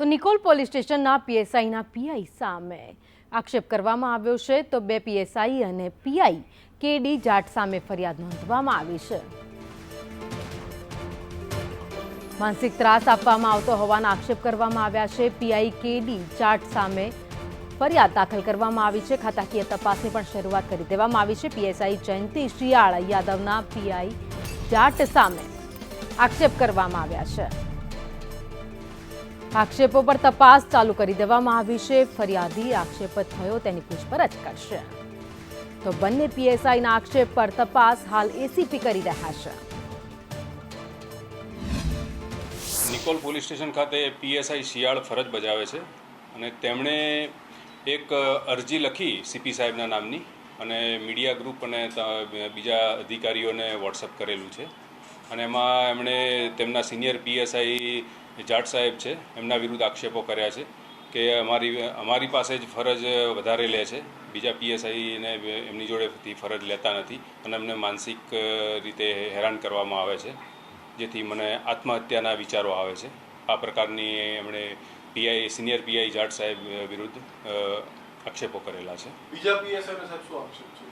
તો નિકોલ પોલીસ સ્ટેશનના પીએસઆઈના પીઆઈ સામે આક્ષેપ કરવામાં આવ્યો છે. તો બે પીએસઆઈ અને પીઆઈ કેડી જાટ સામે ફરિયાદ નોંધવામાં આવી છે. માનસિક ત્રાસ આપવામાં આવતો હોવાના આક્ષેપ કરવામાં આવ્યા છે. પીઆઈ કેડી જાટ સામે ફરિયાદ દાખલ કરવામાં આવી છે. ખાતાકીય તપાસની પણ શરૂઆત કરી દેવામાં આવી છે. પીએસઆઈ જયંતિ શિયાળ યાદવના પીઆઈ જાટ સામે આક્ષેપ કરવામાં આવ્યા છે. આક્ષેપો પર તપાસ ચાલુ કરી દેવામાં આવી છે. ફરિયાદી આક્ષેપ થયો, તેની પૂછપરછ કરશે. તો બંને પીએસઆઈના આક્ષેપ પર તપાસ હાલ એસીપી કરી રહ્યા છે. નિકોલ પોલીસ સ્ટેશન ખાતે પીએસઆઈ શિયાળ ફરજ બજાવે છે અને તેમણે એક અરજી લખી સીપી સાહેબના નામની અને મીડિયા ગ્રુપ અને બીજા અધિકારીઓને વોટ્સઅપ કરેલું છે. અને એમાં એમણે તેમના સિનિયર પીએસઆઈ જાટ સાહેબ છે, એમના વિરુદ્ધ આક્ષેપો કર્યા છે કે અમારી અમારી પાસે જ ફરજ વધારે લે છે. બીજા પીએસઆઈને એમની જોડેથી ફરજ લેતા નથી અને એમને માનસિક રીતે હેરાન કરવામાં આવે છે. જેથી મને આત્મહત્યાના વિચારો આવે છે. આ પ્રકારની એમણે પીઆઈ સિનિયર પીઆઈ જાટ સાહેબ વિરુદ્ધ આક્ષેપો કરેલા છે. બીજા પીએસઆઈ સાહેબ શું આક્ષેપ છે?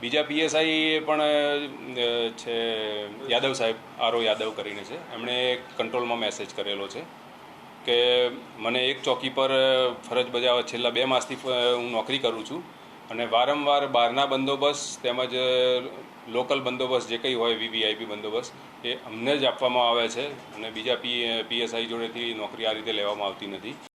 બીજા પીએસઆઈ પણ છે, યાદવ સાહેબ આરો યાદવ કરીને છે. એમણે કંટ્રોલમાં મેસેજ કરેલો છે કે મને એક ચોકી પર ફરજ બજાવવા છેલ્લા બે માસથી હું નોકરી કરું છું અને વારંવાર બહારના બંદોબસ્ત તેમજ લોકલ બંદોબસ્ત જે કંઈ હોય, વીવીઆઈપી બંદોબસ્ત, એ અમને જ આપવામાં આવે છે અને બીજા પી પીએસઆઈ જોડેથી નોકરી આ રીતે લેવામાં આવતી નથી.